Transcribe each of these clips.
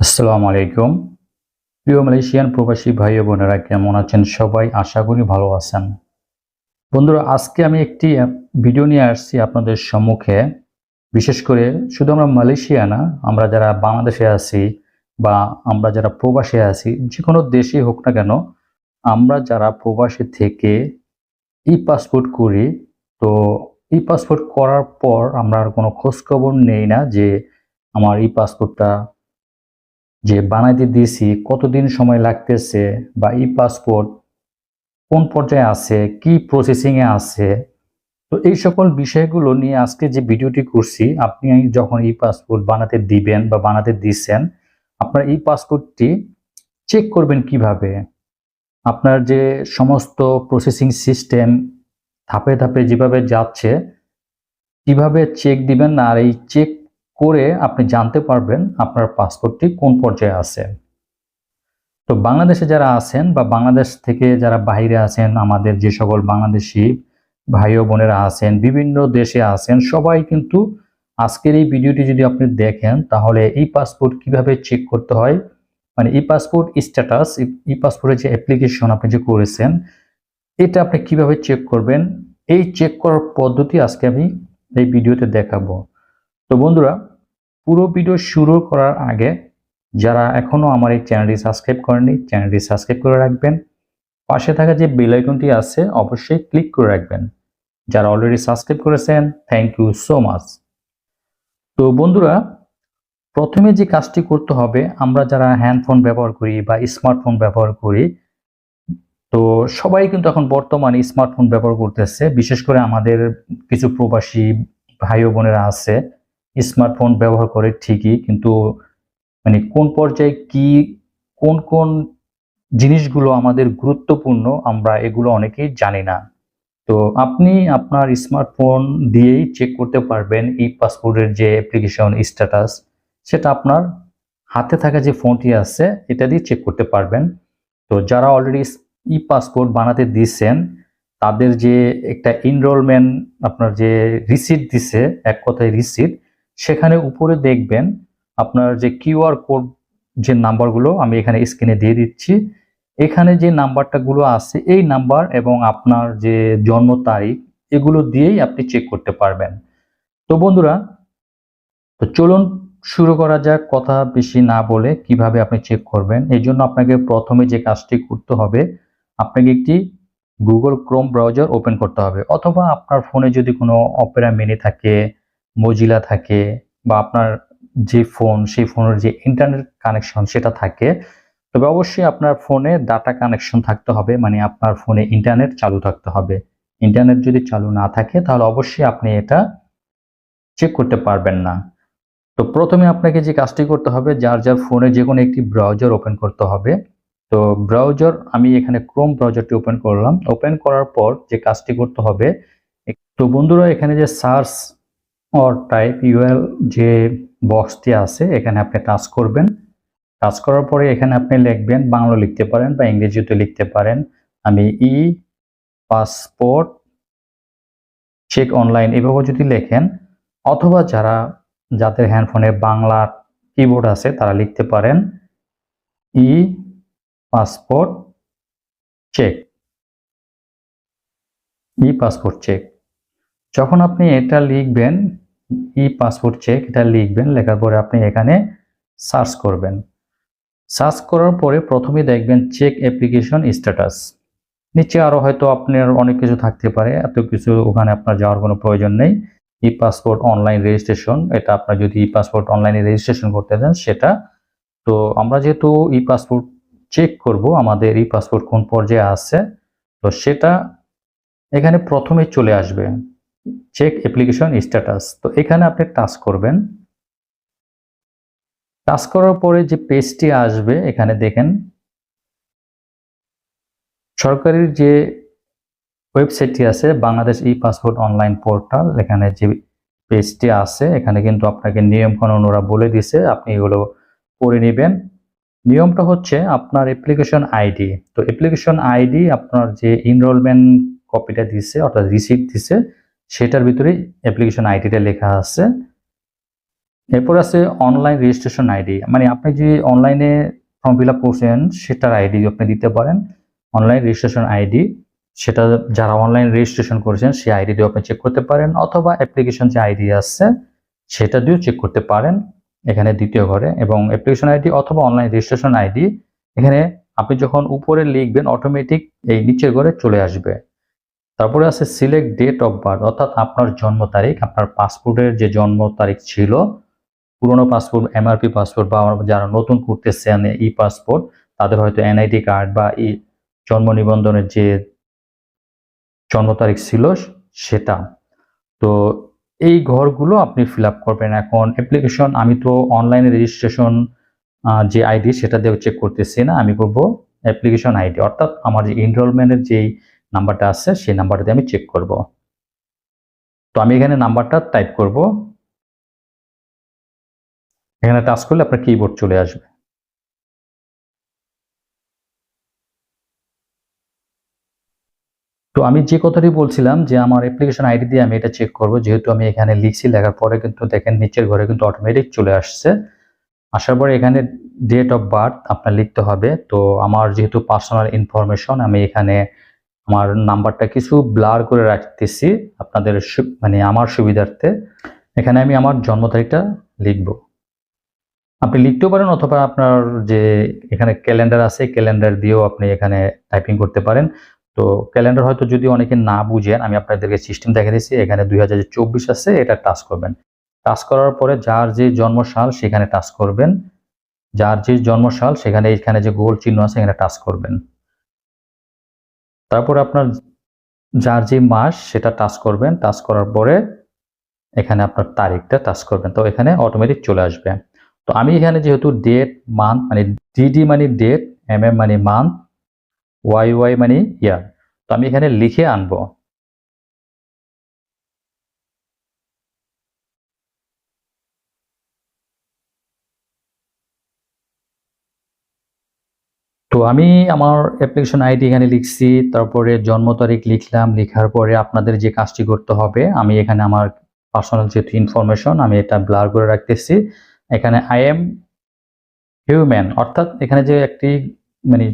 আসসালামু আলাইকুম। প্রিয় মালয়েশিয়ান প্রবাসী ভাই বোনেরা, কেমন আছেন সবাই? আশা করি ভালো আছেন। বন্ধুরা, আজকে আমি একটি ভিডিও নিয়ে আসছি আপনাদের সম্মুখে। বিশেষ করে শুধু আমরা মালয়েশিয়া না, আমরা যারা বাংলাদেশে আছি বা আমরা যারা প্রবাসে আছি, যে কোনো দেশেই হোক না কেন, আমরা যারা প্রবাসী থেকে ই পাসপোর্ট করি, তো ই পাসপোর্ট করার পর আমরা আর কোনো খোঁজখবর নেই না যে আমার ই পাসপোর্টটা যে বানাইতে দিয়েছি, কতদিন সময় লাগতেছে বা ই পাসপোর্ট কোন পর্যায়ে আছে, কি প্রসেসিংয়ে আছে? তো এই সকল বিষয়গুলো নিয়ে আজকে যে ভিডিওটি করছি, আপনি যখন ই পাসপোর্ট বানাতে দিবেন বা বানাতে দিচ্ছেন আপনার এই পাসপোর্টটি চেক করবেন কীভাবে? আপনার যে সমস্ত প্রসেসিং সিস্টেম ধাপে ধাপে যেভাবে যাচ্ছে, কীভাবে চেক দিবেন আর এই চেক করে আপনি জানতে পারবেন আপনার পাসপোর্টটি কোন পর্যায়ে আছে। তো বাংলাদেশে যারা আছেন বা বাংলাদেশ থেকে যারা বাইরে আছেন, আমাদের যে সকল বাংলাদেশি ভাই ও বোনেরা আছেন, বিভিন্ন দেশে আছেন, সবাই কিন্তু আজকের এই ভিডিওটি যদি আপনি দেখেন, তাহলে এই পাসপোর্ট কীভাবে চেক করতে হয়? মানে ই পাসপোর্ট স্ট্যাটাস ই পাসপোর্টের যে অ্যাপ্লিকেশন আপনি যে করেছেন, এটা আপনি কীভাবে চেক করবেন? এই চেক করার পদ্ধতি আজকে আমি এই ভিডিওতে দেখাবো। তো বন্ধুরা পুরো ভিডিও শুরু করার আগে যারা এখনও আমার এই চ্যানেলটি সাবস্ক্রাইব করেনি চ্যানেলটি সাবস্ক্রাইব করে রাখবেন। পাশে থাকা যে বেল আইকনটি আছে, অবশ্যই ক্লিক করে রাখবেন। যারা অলরেডি সাবস্ক্রাইব করেছেন থ্যাংক ইউ সো মাচ তো বন্ধুরা, প্রথমে যে কাজটি করতে হবে, আমরা যারা হ্যান্ডফোন ব্যবহার করি বা স্মার্টফোন ব্যবহার করি, তো সবাই কিন্তু এখন বর্তমানে স্মার্টফোন ব্যবহার করতেছে। বিশেষ করে আমাদের কিছু প্রবাসী ভাই বোনেরা আছে। স্মার্টফোন ব্যবহার করে ঠিকই, কিন্তু মানে কোন পর্যায়ে কি, কোন কোন জিনিসগুলো আমাদের গুরুত্বপূর্ণ আমরা এগুলো অনেকেই জানি না। তো আপনি আপনার স্মার্টফোন দিয়েই চেক করতে পারবেন ই পাসপোর্টের যে অ্যাপ্লিকেশন স্ট্যাটাস সেটা আপনার হাতে থাকা যে ফোনটি আছে, এটা দিয়ে চেক করতে পারবেন। তো যারা অলরেডি ই পাসপোর্ট বানাতে দিচ্ছেন তাদের যে একটা এনরোলমেন্ট আপনার যে রিসিট দিছে, এক কথায় রিসিট সেখানে উপরে দেখবেন আপনার যে কিউআর কোড যে নাম্বারগুলো আমি এখানে স্ক্রিনে দিয়ে দিচ্ছি। এখানে যে নাম্বারটা গুলো আছে, এই নাম্বার এবং আপনার যে জন্ম তারিখ, এগুলো দিয়েই আপনি চেক করতে পারবেন। তো বন্ধুরা, তো চলুন শুরু করা যাক, কথা বেশি না বলে কীভাবে আপনি চেক করবেন। এই জন্য আপনাকে প্রথমে যে কাজটি করতে হবে, আপনাকে একটি গুগল ক্রোম ব্রাউজার ওপেন করতে হবে। অথবা আপনার ফোনে যদি কোনো অপেরা মিনি থাকে মজিলা থাকে বা আপনার যে ফোন সেই ফোনের যে ইন্টারনেট কানেকশন সেটা থাকে। তবে অবশ্যই আপনার ফোনে ডাটা কানেকশন থাকতে হবে মানে আপনার ফোনে ইন্টারনেট চালু থাকতে হবে। ইন্টারনেট যদি চালু না থাকে, তাহলে অবশ্যই আপনি এটা চেক করতে পারবেন না। তো প্রথমে আপনাকে যে কাজটি করতে হবে, যার যার ফোনে যে কোনো একটি ব্রাউজার ওপেন করতে হবে। তো ব্রাউজার আমি এখানে ক্রোম ব্রাউজারটি ওপেন করলাম। ওপেন করার পর যে কাজটি করতে হবে তো বন্ধুরা, এখানে যে সার্চ অর টাইপ ইউএল যে বক্সটি আছে, এখানে আপনি টাচ করবেন। টাচ করার পরে এখানে আপনি লিখবেন, বাংলা লিখতে পারেন বা ইংরেজিতে লিখতে পারেন। আমি ই পাসপোর্ট চেক অনলাইন এভাবে যদি লেখেন, অথবা যারা, যাদের হ্যান্ডফোনে বাংলা কিবোর্ড আছে, তারা লিখতে পারেন। E passport check e passport check যখন আপনি এটা লিখবেন, ই পাসপোর্ট চেক এটা লিখবেন, লেখার পরে আপনি এখানে সার্চ করবেন। সার্চ করার পরে প্রথমে দেখবেন চেক অ্যাপ্লিকেশন স্ট্যাটাস নিচে আরও হয়তো আপনার অনেক কিছু থাকতে পারে, এত কিছু ওখানে আপনার যাওয়ার কোনো প্রয়োজন নেই। ই পাসপোর্ট অনলাইন রেজিস্ট্রেশন এটা আপনার যদি ই পাসপোর্ট অনলাইনে রেজিস্ট্রেশন করতে দেন, সেটা তো আমরা যেহেতু ই পাসপোর্ট চেক করব, আমাদের ই পাসপোর্ট কোন পর্যায়ে আছে, তো সেটা এখানে প্রথমে চলে আসবে। চেক অ্যাপ্লিকেশন স্ট্যাটাস তো এখানে আপনি টাচ করবেন। টাচ করার পরে যে পেজটি আসবে, এখানে দেখেন, সরকারের যে ওয়েবসাইটটি আছে, Bangladesh e passport online portal এখানে যে পেজটি আছে, এখানে কিন্তু আপনাকে নিয়ম কানুন ওরা বলে দিছে আপনি এগুলো পড়ে নেবেন। নিয়মটা হচ্ছে আপনার অ্যাপ্লিকেশন আইডি তো অ্যাপ্লিকেশন আইডি আপনার যে এনরোলমেন্ট কপিটা দিছে অর্থাৎ রিসিপ্ট দিছে সেটার ভিতরে অ্যাপ্লিকেশন আইডিটা লেখা আছে। এরপর আছে অনলাইন রেজিস্ট্রেশন আইডি মানে আপনি যে অনলাইনে ফর্ম ফিল আপ করছেন, সেটার আইডি আপনি দিতে পারেন। অনলাইন রেজিস্ট্রেশন আইডি সেটা যারা অনলাইন রেজিস্ট্রেশন করেছেন, সেই আইডি দিয়ে আপনি চেক করতে পারেন। অথবা অ্যাপ্লিকেশন যে আইডি আছে, সেটা দিয়েও চেক করতে পারেন এখানে দ্বিতীয় ঘরে। এবং অ্যাপ্লিকেশন আইডি অথবা অনলাইন রেজিস্ট্রেশন আইডি এখানে আপনি যখন উপরে লিখবেন অটোমেটিক এই নিচের ঘরে চলে আসবে। তারপরে আছে সিলেক্ট ডেট অফ বার্থ অর্থাৎ আপনার জন্ম তারিখ, আপনার পাসপোর্টের যে জন্ম তারিখ ছিল, পুরনো পাসপোর্ট এমআরপি পাসপোর্ট বা যারা নতুন করতেছেন ই পাসপোর্ট তাদের হয়তো এনআইডি কার্ড বা ই জন্ম নিবন্ধনের যে জন্ম তারিখ ছিল সেটা। তো এই ঘরগুলো আপনি ফিল করবেন। এখন অ্যাপ্লিকেশন আমি তো অনলাইনে রেজিস্ট্রেশন যে আইডি সেটা দিয়ে চেক করতেছি না, আমি করব অ্যাপ্লিকেশন আইডি অর্থাৎ আমার যে এনরোলমেন্টের যেই নাম্বারটা আছে, সেই নাম্বারটা দিয়ে আমি চেক করব। তো আমি এখানে নাম্বারটা টাইপ করব। এখানে টাচ করলে আপনার কিবোর্ড চলে আসবে। তো আমি যে কথাটি বলছিলাম যে আমার অ্যাপ্লিকেশন আইডি দিয়ে আমি এটা চেক করব, যেহেতু আমি এখানে লিখছি, লেখার পরে কিন্তু দেখেন নিচের ঘরে কিন্তু অটোমেটিক চলে আসছে। আসার পরে এখানে ডেট অফ বার্থ আপনার লিখতে হবে। তো আমার যেহেতু পার্সোনাল ইনফরমেশন আমি এখানে আমার নাম্বারটা কিছু ব্লার করে রাখতেছি আপনাদের মানে আমার সুবিধার্থে। এখানে আমি আমার জন্ম তারিখটা লিখব। আপনি লিখতেও পারেন অথবা আপনার যে এখানে ক্যালেন্ডার আছে, ক্যালেন্ডার দিয়েও আপনি এখানে টাইপিং করতে পারেন। তো ক্যালেন্ডার হয়তো যদি অনেকে না বুঝেন, আমি আপনাদেরকে সিস্টেম দেখে দিচ্ছি এখানে দুই আছে, এটা টাচ করবেন। টাচ করার পরে যার যে জন্মসাল সেখানে টাচ করবেন। যার যে জন্মসাল সেখানে, এখানে যে গোল চিহ্ন আছে, এখানে টাচ করবেন। তারপর আপনার যার যে মাস সেটা টাচ করবেন, টাচ করার পরে এখানে আপনার তারিখটা টাচ করবেন। তো এখানে অটোমেটিক চলে আসবে। তো আমি এখানে যেহেতু ডেট মান্থ মানে ডিডি মানে ডেট এম এম মানে মান্থ ওয়াই ওয়াই মানে ইয়ার তো আমি এখানে লিখে আনব। তো আমি আমার অ্যাপ্লিকেশন আইডি এখানে লিখছি, তারপরে জন্ম তারিখ লিখলাম, লেখার পরে আপনাদের যে কাজটি করতে হবে, আমি এখানে আমার পার্সোনাল যেহেতু ইনফরমেশন আমি এটা ব্লার করে রাখতেছি। এখানে আই এম হিউম্যান অর্থাৎ এখানে যে একটি মানে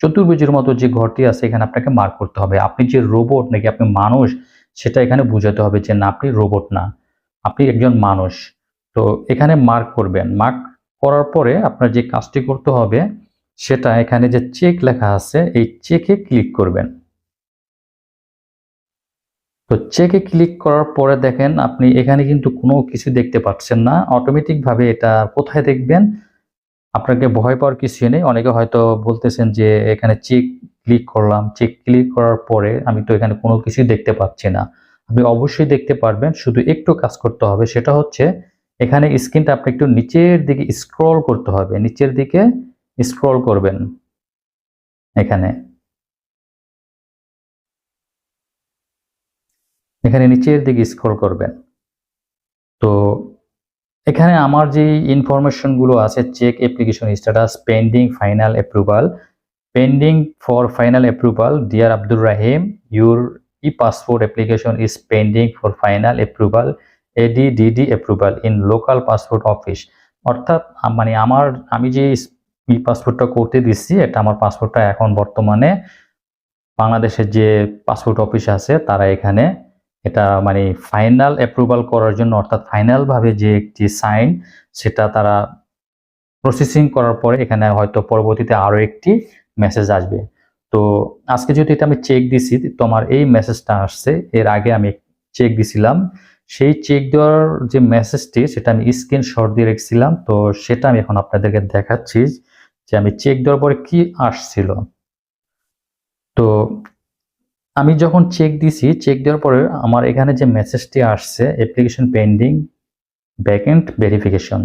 চতুর্ভুজের মতো যে ঘরটি আছে, এখানে আপনাকে মার্ক করতে হবে। আপনি যে রোবট নাকি আপনি মানুষ, সেটা এখানে বুঝাতে হবে যে না, আপনি রোবট না, আপনি একজন মানুষ। তো এখানে মার্ক করবেন। মার্ক করার পরে আপনার যে কাজটি করতে হবে সেটা এখানে যে চেক লেখা আছে, এই চেকে ক্লিক করবেন। তো চেকে ক্লিক করার পরে দেখেন, আপনি এখানে কিন্তু কোনো কিছু দেখতে পাচ্ছেন না। অটোমেটিকভাবে এটা কোথায় দেখবেন? আপনাকে ভয় পাওয়ার কিছু নেই। অনেকে হয়তো বলতেছেন যে, এখানে চেক ক্লিক করলাম। চেক ক্লিক করার পরে আমি তো এখানে কোনো কিছুই দেখতে পাচ্ছি না। আপনি অবশ্যই দেখতে পারবেন। শুধু একটু কাজ করতে হবে, সেটা হচ্ছে এখানে স্ক্রিনটা আপনি একটু নিচের দিকে স্ক্রল করতে হবে। নিচের দিকে স্ক্রল করবেন এখানে। এখানে নিচের দিকে স্ক্রল করবেন। তো এখানে আমার যে ইনফরমেশনগুলো আছে check application status pending final approval pending for final approval dear Abdur Rahim your e passport application is pending for final approval এডিডিডি approval in local passport office অর্থাৎ মানে আমার, আমি যে ই পাসপোর্টটা করতে দিচ্ছি, এটা আমার পাসপোর্টটা এখন বর্তমানে বাংলাদেশের যে পাসপোর্ট অফিস আছে, তারা এখানে এটা মানে ফাইনাল অ্যাপ্রুভাল করার জন্য, অর্থাৎ ফাইনালভাবে যে একটি সাইন সেটা তারা প্রসেসিং করার পরে এখানে হয়তো পরবর্তীতে আরও একটি মেসেজ আসবে। তো আজকে যদি এটা আমি চেক দিছি, তোমার এই মেসেজটা আসছে, এর আগে আমি চেক দিছিলাম, সেই চেক দেওয়ার যে মেসেজটি সেটা আমি স্ক্রিনশট দিয়ে রেখেছিলাম, তো সেটা আমি এখন আপনাদেরকে দেখাচ্ছি। যে আমি চেক দেওয়ার পরে কি আসছিল? তো আমি যখন চেক দিছি চেক দেওয়ার পরে আমার এখানে যে মেসেজটি আসছে অ্যাপ্লিকেশন পেন্ডিং ব্যাকএন্ড ভেরিফিকেশন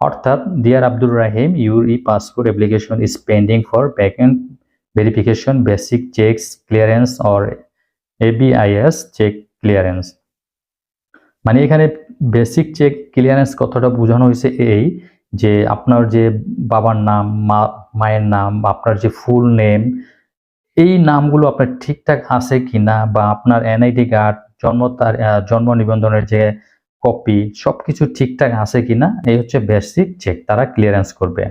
অর্থাৎ dear Abdur Rahim your e passport application is pending for backend verification basic checks clearance or ABIS check clearance মানে এখানে বেসিক চেক ক্লিয়ারেন্স কথাটা বোঝানো হয়েছে এই যে আপনার যে বাবার নাম, মা, মায়ের নাম আপনার যে ফুল নেম এই নামগুলো আপনার ঠিকঠাক আছে কি না বা আপনার এনআইডি কার্ড জন্ম তার জন্ম নিবন্ধনের যে কপি সব কিছু ঠিকঠাক আছে কি না এই হচ্ছে বেসিক চেক তারা ক্লিয়ারেন্স করবে।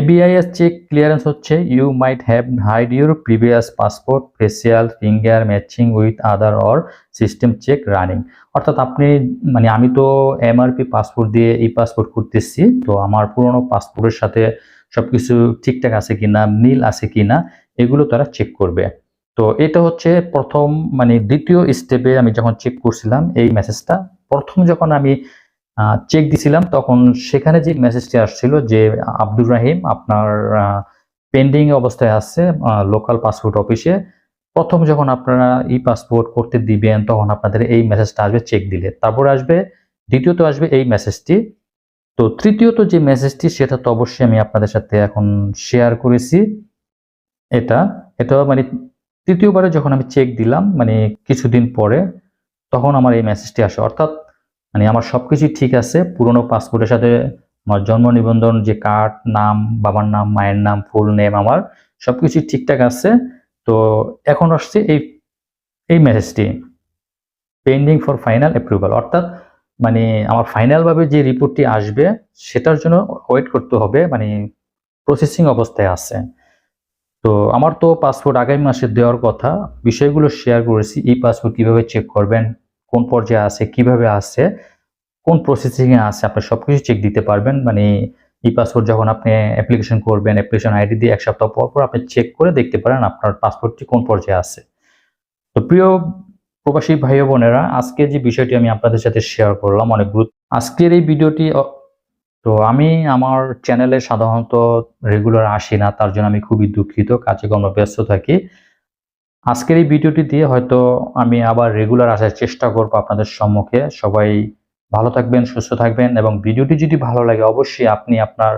এবিআইএস চেক ক্লিয়ারেন্স হচ্ছে you might have hide your previous passport facial finger matching with other or system check running অর্থাৎ আপনি মানে আমি তো এমআরপি পাসপোর্ট দিয়ে এই পাসপোর্ট করতেছি, তো আমার পুরনো পাসপোর্টের সাথে সব কিছু ঠিকঠাক আছে কিনা, মিল আছে কিনা, এগুলো তারা চেক করবে। তো এটা হচ্ছে প্রথম মানে দ্বিতীয় স্টেপে আমি যখন চেক করছিলাম, এই মেসেজটা প্রথম যখন আমি চেক দিছিলাম, তখন সেখানে যে মেসেজটি আসছিল যে, আব্দুর রাহিম, আপনার পেন্ডিং অবস্থায় আছে লোকাল পাসপোর্ট অফিসে প্রথম যখন আপনারা ই পাসপোর্ট করতে দিবেন, তখন আপনাদের এই মেসেজটা আসবে চেক দিলে। তারপর আসবে, দ্বিতীয়ত আসবে এই মেসেজটি তো তৃতীয়ত যে মেসেজটি সেটা তো অবশ্যই আমি আপনাদের সাথে এখন শেয়ার করেছি। এটা এটা মানে তৃতীয়বারে যখন আমি চেক দিলাম মানে কিছুদিন পরে, তখন আমার এই মেসেজটি আসে। অর্থাৎ মানে আমার সব কিছুই ঠিক আছে। পুরনো পাসপোর্টের সাথে আমার জন্ম নিবন্ধন, যে কার্ড, নাম, বাবার নাম, মায়ের নাম ফুল নেম আমার সব কিছুই ঠিকঠাক আছে। তো এখন আসছে এই এই মেসেজটি পেন্ডিং ফর ফাইনাল অ্যাপ্রুভাল অর্থাৎ মানে আমার ফাইনালভাবে যে রিপোর্টটি আসবে, সেটার জন্য ওয়েট করতে হবে মানে প্রসেসিং অবস্থায় আছে। তো আমার তো পাসপোর্ট আগামী মাসে দেওয়ার কথা, বিষয়গুলো শেয়ার করেছি, এই পাসপোর্ট কীভাবে চেক করবেন কোন পর্যায়ে আছে, কীভাবে আছে, কোন প্রসেসিংয়ে আছে, আপনি সব কিছু চেক দিতে পারবেন। মানে ই পাসপোর্ট যখন আপনি অ্যাপ্লিকেশন করবেন অ্যাপ্লিকেশন আইডি দিয়ে এক সপ্তাহ পর পর আপনি চেক করে দেখতে পারেন আপনার পাসপোর্টটি কোন পর্যায়ে আছে। তো প্রিয় প্রবাসী ভাই বোনেরা, আজকে যে বিষয়টি আমি আপনাদের সাথে শেয়ার করলাম অনেক গুরুত্ব আজকের এই ভিডিওটি তো আমি আমার চ্যানেলে সাধারণত রেগুলার আসি না, তার জন্য আমি খুবই দুঃখিত, কাজে কর্ম ব্যস্ত থাকি। আজকের এই ভিডিওটি দিয়ে হয়তো আমি আবার রেগুলার আসার চেষ্টা করব আপনাদের সম্মুখে। সবাই ভালো থাকবেন, সুস্থ থাকবেন এবং ভিডিওটি যদি ভালো লাগে অবশ্যই আপনি আপনার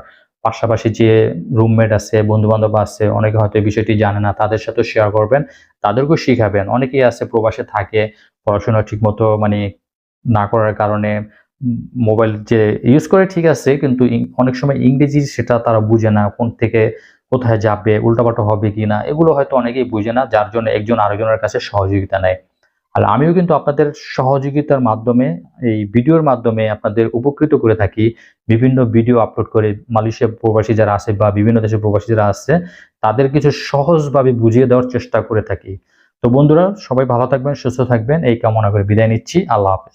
পাশাপাশি যে রুমমেট আছে বন্ধু বান্ধব আছে, অনেকে হয়তো বিষয়টি জানে না, তাদের সাথে শেয়ার করবেন, তাদেরকেও শিখাবেন। অনেকেই আছে প্রবাসে থাকে, পড়াশোনা ঠিকমতো মানে না করার কারণে মোবাইল যে ইউজ করে ঠিক আছে, কিন্তু অনেক সময় ইংরেজি সেটা তারা বুঝে না, কোন থেকে কোথায় যাবে, উল্টাপাল্টা হবে কি না এগুলো হয়তো অনেকেই বুঝে না, যার জন্য একজন আরেকজনের কাছে সহযোগিতা নেয়। আর আমিও কিন্তু আপনাদের সহযোগিতার মাধ্যমে, এই ভিডিওর মাধ্যমে আপনাদের উপকৃত করে থাকি। বিভিন্ন ভিডিও আপলোড করে মালয়েশিয়া প্রবাসী যারা আছে বা বিভিন্ন দেশের প্রবাসী যারা আছে, তাদের কিছু সহজভাবে বুঝিয়ে দেওয়ার চেষ্টা করে থাকি। তো বন্ধুরা, সবাই ভালো থাকবেন, সুস্থ থাকবেন, এই কামনা করে বিদায় নিচ্ছি। আল্লাহ হাফেজ।